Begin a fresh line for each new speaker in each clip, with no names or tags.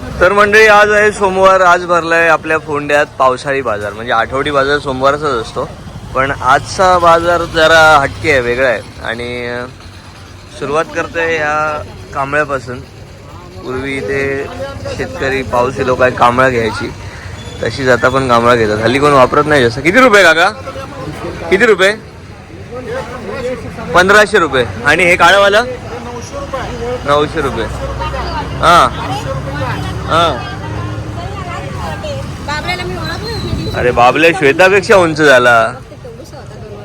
तर मंडळी आज आहे सोमवार आज भरलाय आपल्या फोंड्यात पावसाळी बाजार. म्हणजे आठवडी बाजार सोमवारचाच असतो. पण आजचा बाजार जरा हटके आहे वेगळा आहे. आणि सुरुवात करते ह्या कांबळ्यापासून. पूर्वी इथे शेतकरी पावसी लोक आहे कांबळा घ्यायची. तशीच आता पण कांबळा घेतात. हल्ली कोण वापरत नाही जास्त. किती रुपये काका? किती रुपये? पंधराशे रुपये. आणि हे काळंवालं नऊशे रुपये. हां. हा. अरे बाबल्या श्वेतापेक्षा उंच झाला.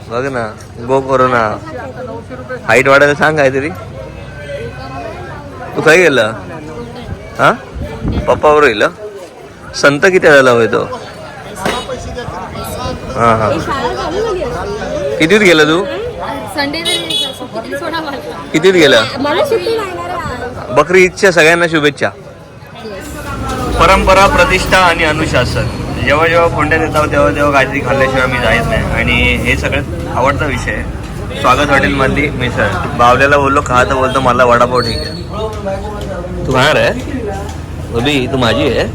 बघ ना गो कोरोना. हाईट वाढायला सांग काहीतरी. तू काय गेलं हा? पप्पावर येईल संत किती झाला होय तो? हा हा. कितीत गेला तू? कितीत गेला? बकरी ईदच्या सगळ्यांना शुभेच्छा. परंपरा प्रतिष्ठा आणि अनुशासन. जेव्हा जेव्हा कोंड्यात येतो तेव्हा तेव्हा काहीतरी खाल्ल्याशिवाय मी जायत नाही. आणि हे सगळ्यात आवडता विषय आहे. स्वागत हॉटेलमधली मिसळ बावल्याला बोललो खा तर बोलतो मला वडापाव ठीक आहे. तू खाणार आहे? तू माझी आहे?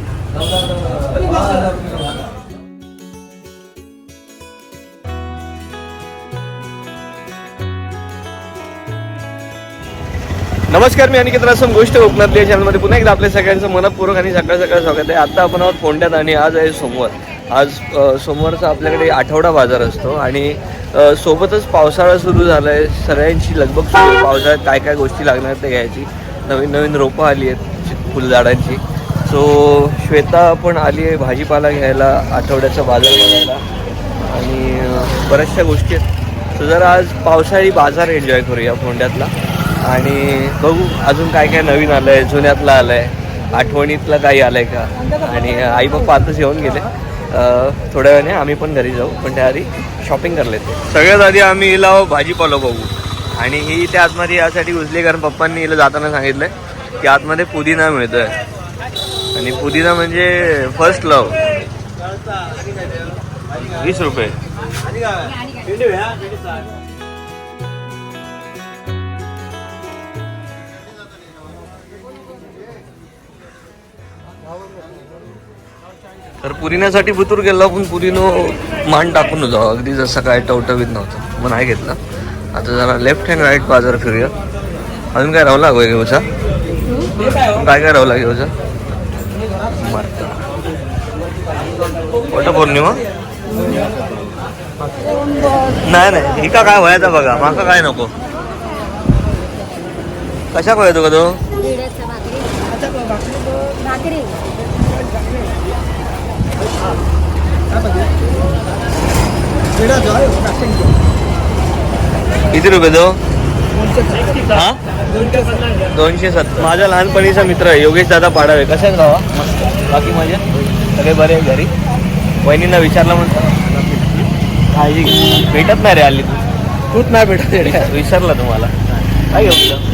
नमस्कार मी अनिकेत रासम गोष्ट कोकणातली या चॅनलमध्ये पुन्हा एकदा आपल्या सगळ्यांचं मनपूर्वक आणि सकाळ सकाळ स्वागत आहे. आता आपण आहोत फोंड्यात आणि आज आहे सोमवार. आज सोमवारचा आपल्याकडे आठवडा बाजार असतो आणि सोबतच पावसाळा सुरू झाला आहे सगळ्यांची लगबग सुरू पावसाळ्यात काय काय गोष्टी लागणार ते घ्यायची. नवीन नवीन रोपं आली आहेत फुलझाडांची. सो श्वेता पण आली आहे भाजीपाला घ्यायला आठवड्याचा बाजार घ्यायला आणि बऱ्याचशा गोष्टी आहेत. सो जरा आज पावसाळी बाजार एन्जॉय करूया फोंड्यातला. आणि बघू अजून काय काय नवीन आलं आहे जुन्यातलं आलं आहे आठवणीतलं काही आलं आहे का? आणि आई पप्पा आताच येऊन गेले. थोड्या वेळाने आम्ही पण घरी जाऊ पण त्या आधी शॉपिंग करले ते सगळ्यात आधी आम्ही हिला भाजीपालो बघू. आणि ही त्या आतमध्ये यासाठी घुसली कारण पप्पांनी हिला जाताना सांगितलं की आतमध्ये पुदिना मिळतोय. आणि पुदिना म्हणजे फर्स्ट लव वीस रुपये. तर पुरिण्यासाठी बुतूर गेला पण पुरीनो मान टाकून होतो. अगदी जसं काय टवटवीत नव्हतं. मग नाही घेतलं. आता जरा लेफ्ट हँड राईट बाजार फिरूया. अजून काय राहू लागू घेऊचा? काय काय राहू लागेल घेऊचा? वटपौर्णिमा? नाही नाही. हिका काय व्हायचा बघा. माका काय नको. कशा व्हायचो का तो? किती रुपये तो हा? दोनशे सत्तर माझा लहानपणीचा मित्र आहे योगेश दादा पाडावे. कसे आहेत गावा बाकी माझे सगळे बरे आहे घरी? वहिनींना विचारलं म्हणतो. काळजी घे. भेटत नाही रे आली तू. तूच नाही भेटत रे. विसरला तुम्हाला. काय घेऊन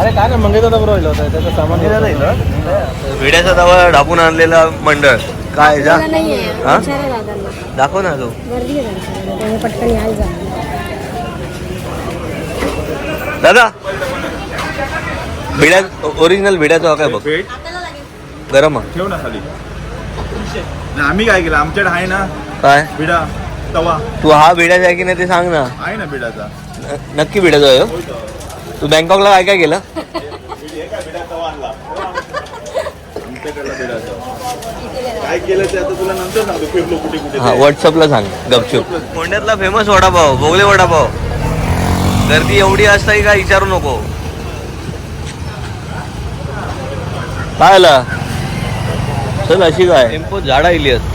अरे काय ना मंगेचा बरोबर होता. त्याचं सामान
विड्याचा तवा ढापून आणलेला मंडळ. काय जा हा? दाखव ना तू. दादा. भिड्या ओरिजिनल भिड्याचा काय बघ. गरम आहे.
ठेव ना खाली. नाही, आम्ही काय केलं? आमच्याकडे आहे ना
काय?
बिडा तवा.
तू हा भिड्याचा आहे की नाही ते सांग ना.
आहे ना बिडाचा
न- नक्की भिड्याचा आहे हो? तू बँकॉकला काय काय केलं
बिडा तवा आणला आमच्याकडला बिडाचा काय केलं ते आता तुला नंतर सांगतो. फिरलो कुठे कुठे
हा व्हॉट्सअपला सांग गपचूप. पुण्यातला फेमस वडापाव भोगले वडापाव. गर्दी एवढी असता की काय विचारू नको. काय आला? चल अशी काय? टेम्पो झाडा इली आहेत.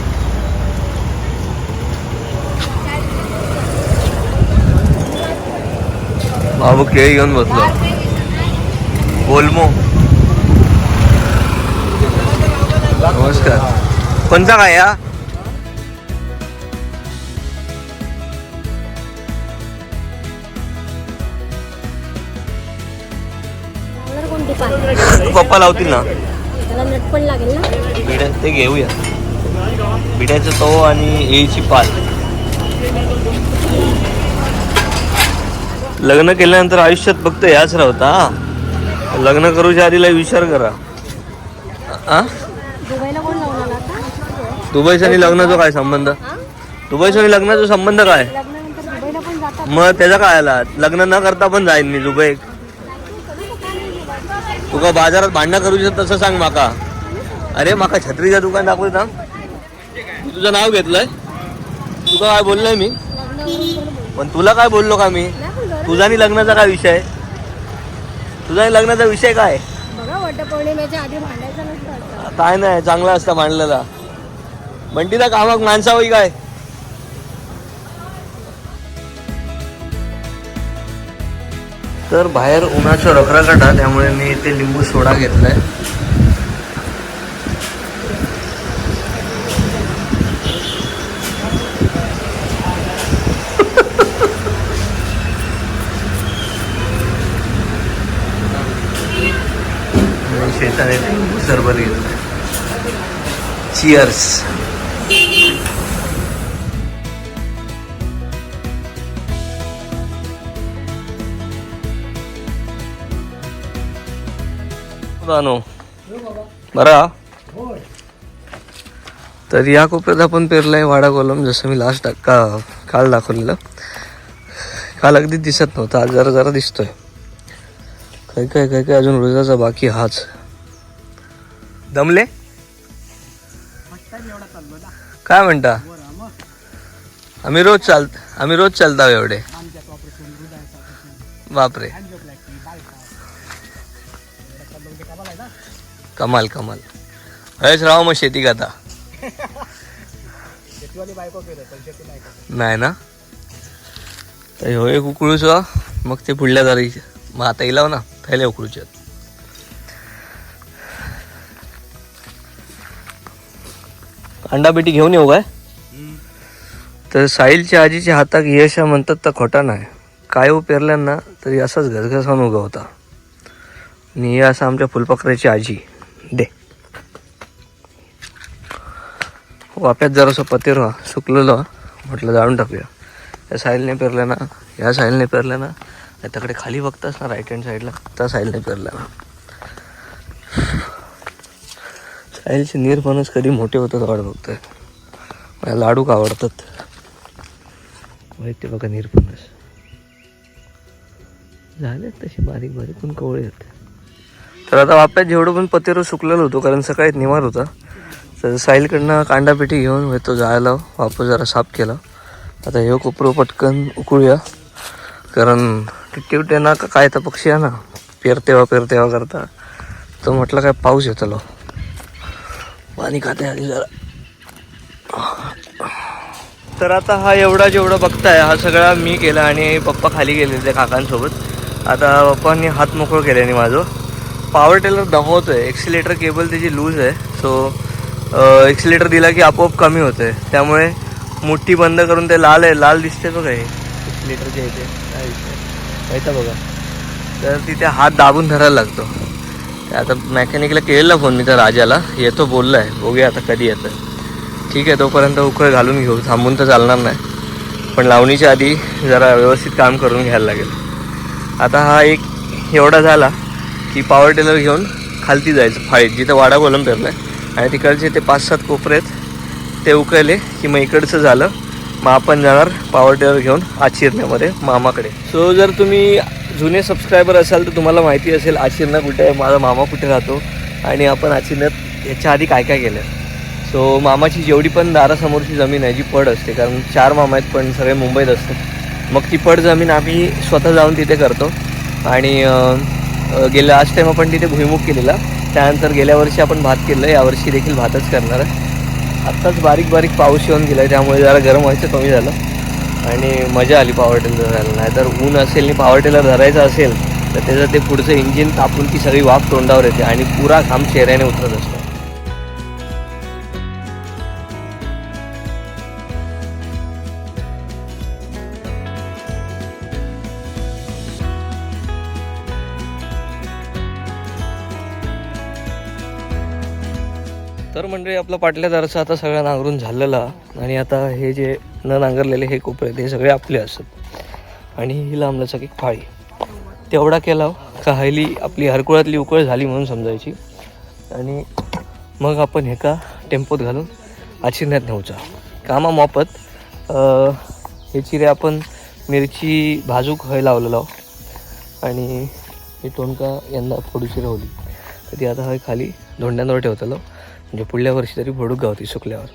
बाबू केळी घेऊन बसलो. बोलमो. नमस्कार. कोणता काय या
कोणती पान
पप्पा लावतील ना
त्याला नट पण लागेल ना
बिड्या ते घेऊया बिड्याचा तो आणि एची पाल लग्न केल्यानंतर आयुष्यात फक्त याच राहता लग्न करूच्या आधीला विचार करा आ
दुबईला कोण लावून आला आता
दुबईचा आणि लग्नाचा काय संबंध? दुबईचा आणि लग्नाचा संबंध काय?
लग्नानंतर दुबईला पण जातात.
मग त्याचा काय आला लग्न न करता पण जाईन मी दुबई तुका बाजारात भांडणं करू शकत तसं सांग माका. अरे माका छत्रीचं दुकान दाखवत ना मी तुझं नाव घेतलंय. तुका काय बोललोय मी? पण तुला काय बोललो का मी? तुझा आणि लग्नाचा काय विषय? तुझा आणि लग्नाचा विषय काय?
बघा वटपौर्णिमेच्या आधी भांडायचं नसतं. असं.
काय नाही चांगला असता मांडलेला म्हणती कामाक माणसा होई काय? तर बाहेर उन्हाचा रखरखाटा त्यामुळे मी इथे लिंबू सोडा घेतलाय. शेताने लिंबू सरबत घेतलाय. चिअर्स बरा? तर या कोपऱ्यात आपण पेरलाय वाडा कोलम जसं मी लास्ट का काल दाखवलेलं. काल अगदी दिसत नव्हतं आज जरा जरा दिसतोय. काय काय काय काय अजून रोजाचा बाकी हाच. दमले? काय म्हणता? आम्ही रोज चाल आम्ही रोज चालता एवढे. बापरे. कमाल कमाल. हयच राव मग शेती खाता नाही ना? तर ह्यो एक उकळूचो मग ते पुढल्या जारी मग आता इलाव ना? थैले उकळूचे अंडा पेटी घेऊन येऊ काय? तर साहिलच्या आजीच्या हाताक यश म्हणतात तर खोटा नाही. काय हो पेरल्यांना तरी असाच घसघसान उगा होता आणि हे असं आमच्या फुलपाखराची आजी. दे. वाप्यात जरासं पतेर सुकलेलो सुकलेलं म्हटलं जाळून टाकूया. या साईलने पेरलं ना या साईलने पेरलं ना त्याकडे खाली बघतास ना राईट हँड साईडला त्या साईलने पेरलं ना. साईलचे निरपणच कधी मोठे होतात वाट बघतोय. मला लाडू का आवडतात? माहिती बघा नीरपणस झालेत तसे बारीक बारीक पण कवळे आहेत. तर आता वाप्यात जेवढं पण पतेरो सुकलेलो होतो कारण सकाळी निवार होता. तर साईलकडनं कांडापेटी घेऊन तो जायला वापस जरा साफ केला. आता हे कोपरो पटकन उकळूया. कारण टिकटे ना का काय तर पक्षी आहे ना पेरतेवा पेरतेवा करता. तो म्हटलं काय पाऊस येतलो पाणी खाते आधी जरा. तर आता हा एवढा जेवढा बघताय हा सगळा मी केला आणि पप्पा खाली गेले त्या काकांसोबत. आता पप्पांनी हात मोकळं केल्याने माझं. पॉवर टेलर दमवतोय एक्सिलेटर केबल त्याची लूज आहे सो एक्सिलेटर दिला की आपोआप कमी होतं आहे त्यामुळे मुठ्ठी बंद करून ते लाल आहे लाल दिसते बघा हे. एक्सिलेटरच्या इथे. काय दिसतंय? बघा. तर तिथे हात दाबून धरायला लागतो. आता मॅकॅनिकला केलेला फोन मी तर राजाला. येतो बोलला आहे बघूया आता कधी येतं ठीक आहे तोपर्यंत उकळ घालून घेऊ. थांबून तर चालणार नाही. पण लावणीच्या आधी जरा व्यवस्थित काम करून घ्यायला लागेल. आता हा एक एवढा झाला. की पॉवर टेलर घेऊन खालती जायचं फाळीत जिथं वाडा कोलम पेरलाय. आणि तिकडचे ते पाच सात कोपरे आहेत ते उकळले की मग इकडचं झालं मग आपण जाणार पॉवर टेलर घेऊन आचिरण्यामध्ये मामाकडे. सो जर तुम्ही जुने सबस्क्रायबर असाल तर तुम्हाला माहिती असेल आचिरणा कुठे आहे माझा मामा कुठे राहतो आणि आपण आचिरण्यात याच्या आधी काय काय केलं सो मामाची जेवढी पण दारासमोरची जमीन आहे जी पड असते कारण चार मामा आहेत पण सगळे मुंबईत असतात. मग ती पड जमीन आम्ही स्वतः जाऊन तिथे करतो. आणि गेल्या लास्ट टाईम आपण तिथे भुईमुख केलेला. त्यानंतर गेल्या वर्षी आपण भात केलं यावर्षी देखील भातच करणार आहे. आत्ताच बारीक बारीक पाऊस येऊन गेला त्यामुळे जरा गरम व्हायचं कमी झालं. आणि मजा आली पॉवर टेलर धरायला. नाहीतर ऊन असेल आणि पॉवर टेलर धरायचं असेल तर त्याचं ते पुढचं इंजिन तापून ती सगळी वाफ तोंडावर येते आणि पुरा घाम चेहऱ्याने उतरत असतो. कोपरे म्हणजे आपला पाटल्या दाराचा आता सगळा नांगरून झालेला. आणि आता हे जे न नांगरलेले हे कोपरे ते सगळे आपले असत. आणि ही लांबलचक एक फाळी. तेवढा केला हो. का हायली आपली हरकुळातली उकळ झाली म्हणून समजायची. आणि मग आपण हे का टेम्पोत घालून आचिरण्यात नेऊचा कामा मोफत हे चिरे आपण मिरची भाजूक हय लावलेलो हो. आणि ही टोणका यंदा फोडूची रावली तर ती आता हय खाली धोंड्यांवर ठेवतलो. म्हणजे पुढल्या वर्षी तरी फोडूक गावती सुकल्यावर.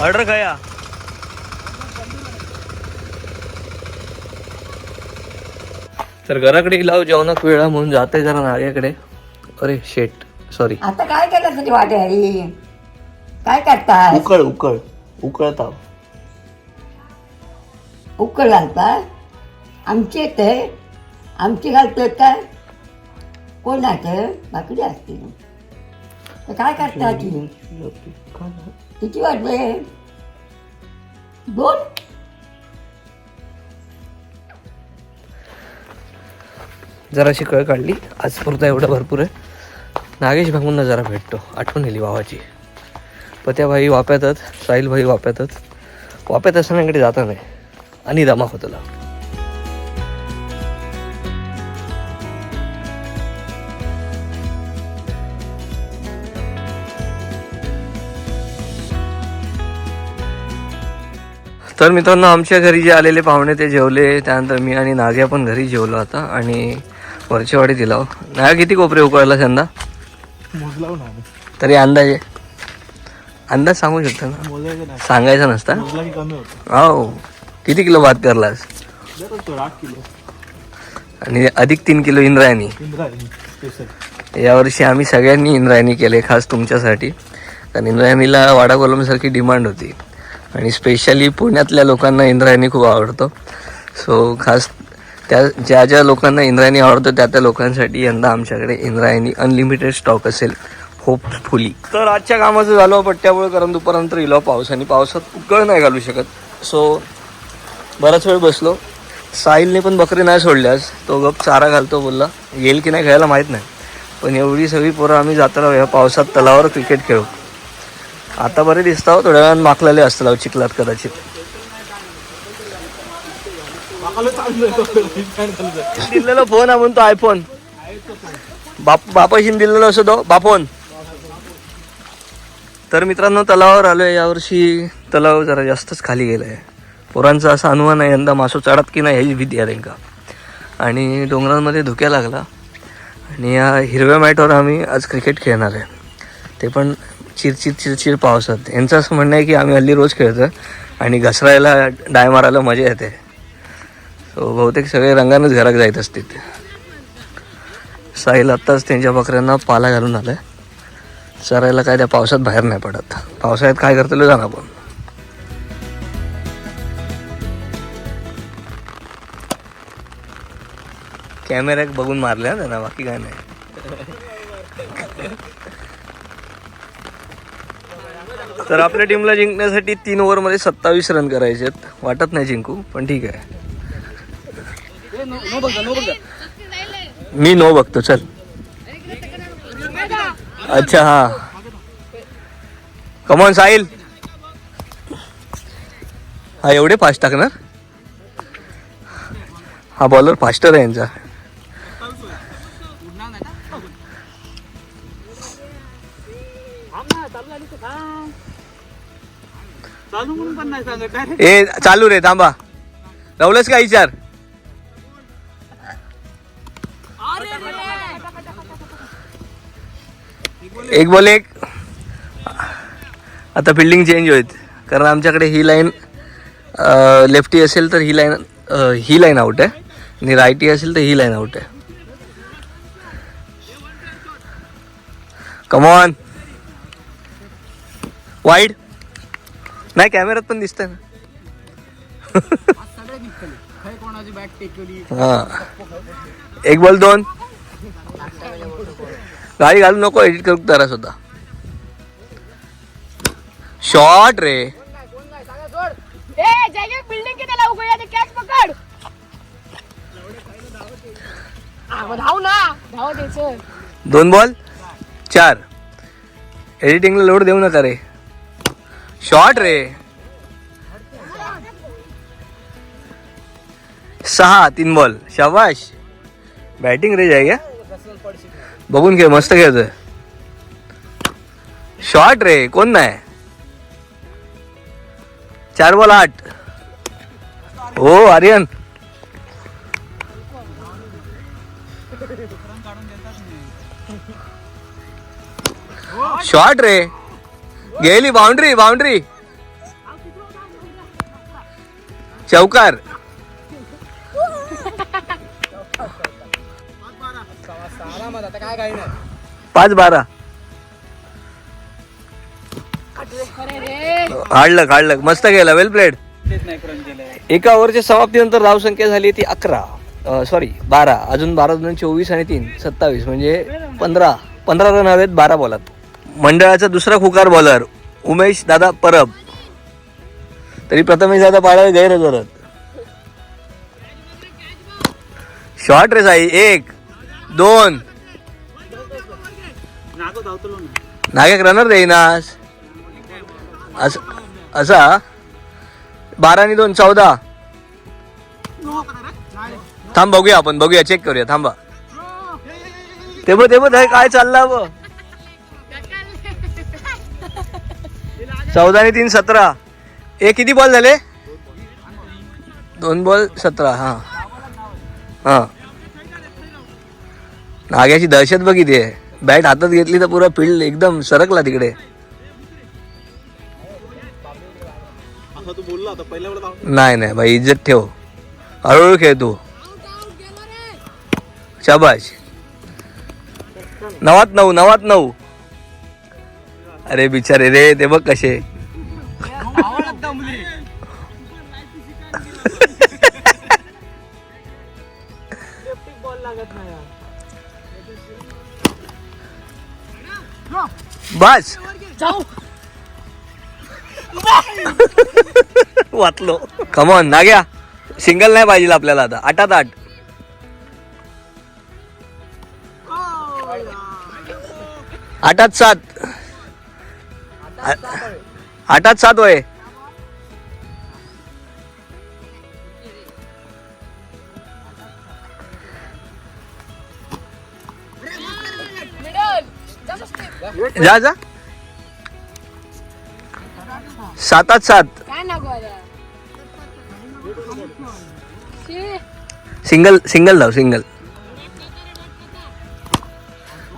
ऑर्डर कया तर घराकडे लाव जेवणाक वेळा म्हणून जाते जरा नाळ्याकडे अरे शेट सॉरी
आता काय केलं तुझी वाटे हरी काय करताय
उकळ उकळ. उकळताव
उकळ घालताय? आमचे ते आमची घालतोय काय? कोणाचे बाकडी असतील तर काय करता ती किती वाजले दोन
जराशी कळ काढली. आज पुरता एवढं भरपूर आहे. नागेश भाऊंना जरा भेटतो. आठवण येली भावाची. पत्या भाई वाप्यातच साहिल भाई वाप्यातच. वाप्यात असताना इकडे जाता नाही. आणि दमा होतला तर मित्रांनो आमच्या घरी जे आलेले पाहुणे ते जेवले. त्यानंतर मी आणि नाग्या पण घरी जेवलो आता आणि वरच्या वाडी दिला नाग्या किती कोपरे उकळला
मोजला ना
तरी अंदाजे. अंदाज सांगू शकता ना? सांगायचा नसता? हो किती किलो भात करलास? आणि अधिक तीन किलो इंद्रायणी. यावर्षी आम्ही सगळ्यांनी इंद्रायणी केले खास तुमच्यासाठी. कारण इंद्रायणीला वाडा कोलमसारखी डिमांड होती. आणि स्पेशली पुण्यातल्या लोकांना इंद्रायणी खूप आवडतो. सो खास त्या ज्या ज्या लोकांना इंद्रायणी आवडतं त्या त्या लोकांसाठी यंदा आमच्याकडे इंद्रायणी अनलिमिटेड स्टॉक असेल होपफुली तर आजच्या कामाचं झालं पट्ट्यामुळे कारण दुपारनंतर इलो पाऊस आणि पावसात उकळ नाही घालू शकत. सो बराच वेळ बसलो. साहिलने पण बकरी नाही सोडल्यास तो गप चारा घालतो बोलला. येईल की नाही खेळायला माहीत नाही. पण एवढी सगळी पोरं आम्ही जातो या पावसात तलावावर क्रिकेट खेळू. आता बरे दिसता हो, थोड्या वेळानं माकलेले असतं चिखलात कदाचित. दिलेला फोन आहे म्हणतो आयफोन बाप बापाशीन दिलेला असो तो बापोन. तर मित्रांनो तलावावर आलोय. यावर्षी तलाव जरा जास्तच खाली गेलाय. पोरांचा असा अनुमान आहे यंदा मासो चढत की नाही ह्याची भीती आहे त्यांका. आणि डोंगरांमध्ये धुक्या लागला. आणि या हिरव्या मॅटवर आम्ही आज क्रिकेट खेळणार आहे. ते पण चिरचिर चिरचिर पावसात यांचं असं म्हणणं आहे की आम्ही हल्ली रोज खेळतो आणि घसरायला डाय मारायला मजा येते. सो बहुतेक सगळे रंगानंच घरात जायत असतील. साहिल आत्ताच त्यांच्या बकऱ्यांना पाला घालून आलाय. चरायला काय त्या पावसात बाहेर नाही पडत. पावसाळ्यात काय करतो जाणं आपण. कॅमेऱ्याक बघून मारल्या त्यांना बाकी काय नाही. तर आपल्या टीमला जिंकण्यासाठी तीन ओव्हरमध्ये सत्तावीस रन करायचे आहेत. वाटत नाही जिंकू पण ठीक आहे. मी नो बघतो चल. अच्छा हा. Come on Sahil. हा एवढे फास्ट टाकणार? हा बॉलर फास्टर आहे यांचा. ए चालू रे थांबा. लावलंस का विचार? एक बॉल एक. आता फिल्डिंग चेंज होईल. कारण आमच्याकडे ही लाईन लेफ्टी असेल तर ही लाईन ही लाईन आउट आहे. आणि रायटी असेल तर ही लाईन आउट आहे. कमॉन वाईड नाही कॅमेऱ्यात पण दिसतंय ना. हा. एक बॉल दोन. गाडी घालू नको एडिट करू जरा सुद्धा. शॉर्ट रे.
बिल्डिंग किती लावू गया कॅच पकड धाव ना धाव द्यायचं
दोन बॉल. चार. एडिटिंगला लोड देऊ नका रे. शॉर्ट रे। सहा, तीन बॉल शाबाश. बॅटिंग रेंज आहे का बघून घे मस्त खेळतोय. शॉर्ट रे नाही? चार बॉल आठ. हो, आर्यन. शॉर्ट रे. गेली बाउंड्री बाउंड्री. चौकार. पाच बारा. काढलं काढलं मस्त गेला वेल प्लेड एका ओव्हरच्या समाप्तीनंतर धावसंख्या झाली ती अकरा सॉरी बारा. अजून बारा दोन चोवीस आणि तीन सत्तावीस. म्हणजे पंधरा पंधरा रन हवेत बारा बॉलात मंडळाचा दुसरा खुकार बॉलर उमेश दादा परब. तरी प्रथमेश दादा पाळावे गैरहजरत. शॉर्ट रे साई एक दोन. नागेक रनर देईनास अस असा. बारा आणि दोन चौदा. थांब बघूया आपण. बघूया चेक करूया. थांबा. ते बघ ते बघ काय चाललं चौदा आणि तीन सतरा. ए किती बॉल झाले? दोन बॉल सतरा हां. हां. नाग्याची दहशत बघितली आहे बॅट हातात घेतली तर पुरा फील्ड एकदम सरकला तिकडे. नाही नाही भाई इज्जत ठेव. हळूहळू खेळ तू. शाबाश नवात नऊ नवात नऊ. अरे बिचारे रे ते बघ कसे. बस.
जाऊ
वाचलो कमॉन नाग्या सिंगल नाही पाहिजे आपल्याला आता. आठात आठ. आठात सात. आठात सात वय जा जा. सातात सात. सिंगल सिंगल धाव सिंगल.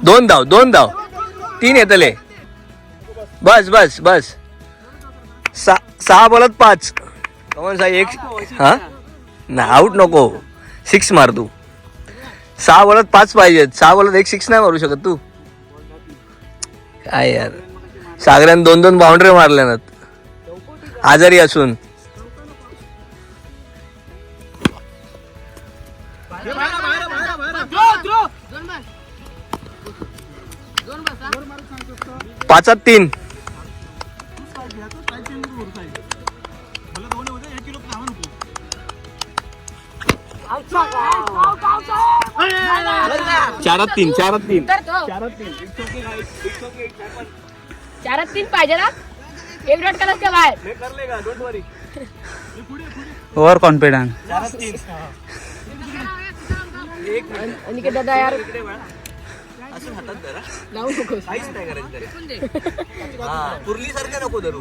दोन धाव दोन धाव. तीन येतले. बस बस बस. सा- सहा बोलत पाच. कमन साई एक हां? ना आऊट नको. सिक्स मार तू. सहा बोलत पाच पाहिजेत सहा बोलत एक सिक्स नाही मारू शकत तू. काय यार. सागऱ्यानं दोन दोन बाउंड्री मारल्या ना आजारी असून. पाचात तीन. चारात तीन चारात तीन.
तर तो. चारात तीन. पाहिजे ना. एक डॉट करा त्या बाहेर
ओव्हर कॉन्फिडन्स
आणि के दादा यार. लावू नकोस
पुरली सारखं नको धरू!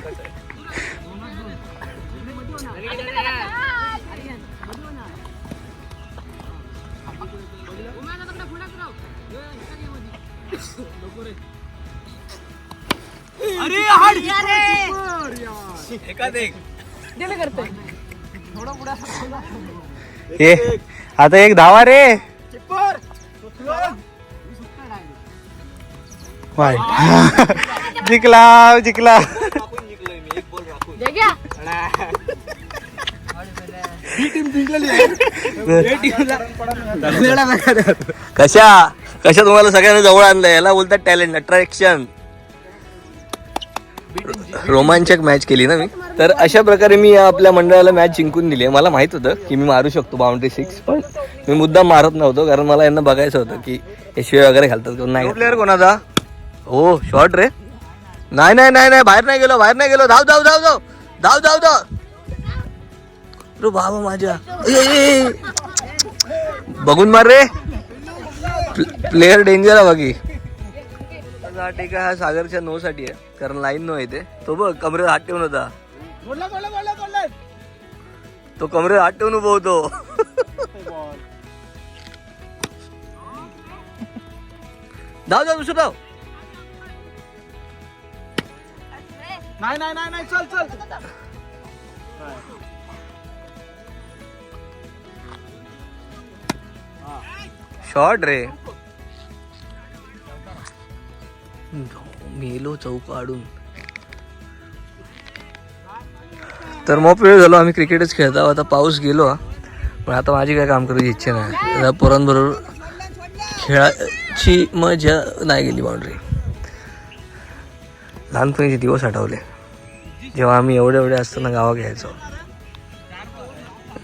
दिले
हे आता एक धावा रे. वाईट जिंकला जिंकला.
कशा? कशा तुम्हाला सगळ्यांना जवळ आणलं याला बोलतात टॅलेंट अट्रॅक्शन रोमांचक मॅच केली ना मी. तर अशा प्रकारे मी या आपल्या मंडळाला मॅच जिंकून दिली आहे. मला माहीत होतं की मी मारू शकतो बाउंड्री सिक्स पण मी मुद्दाम मारत नव्हतो कारण मला यांना बघायचं होतं की हे शिवाय वगैरे घालतात किंवा नाही प्लेअर कोणाचा? हो शॉर्ट रे. नाही नाही नाही नाही बाहेर नाही गेलो बाहेर नाही गेलो. धाव धाव धाव धाव. धाव धाव धाव. अरे बाबा माझ्या. बघून मार रे. प्लेअर डेंजर आहे बाकी. हा सागरच्या नो साठी आहे कारण लाईन नो येते तो. बघ कमरेत हात ठेवून होता. तो कमरेत हात ठेवून उभं होतो. धाव धाव दुसरं धाव
नाही नाही नाही नाही चल चल.
शॉर्ट रे. मेलो चौक आडून तर मग वेळ झालो आम्ही क्रिकेटच खेळत आहोत. आता पाऊस गेलो. हा. पण आता माझी काय काम करायची इच्छा नाही. आता पोरांबरोबर खेळाची मजा नाही गेली बाउंड्री लहानपणीचे दिवस आठवले. जेव्हा आम्ही एवढे एवढे असताना गावा घ्यायचो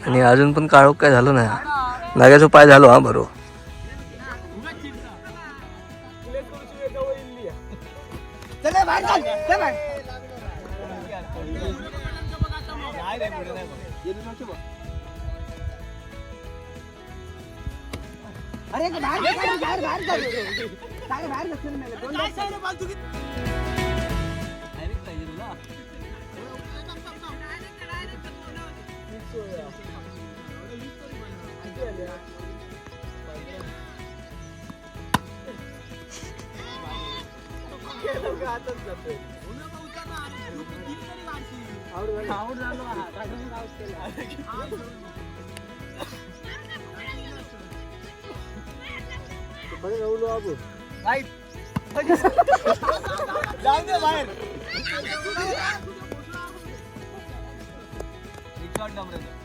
आणि अजून पण काळोख काय झालो नाही. नाग्याचा पाय झालो हा बरोबर. 거야. 그게 아니라. 계속 가던 잡대. आवडलं 打不赢。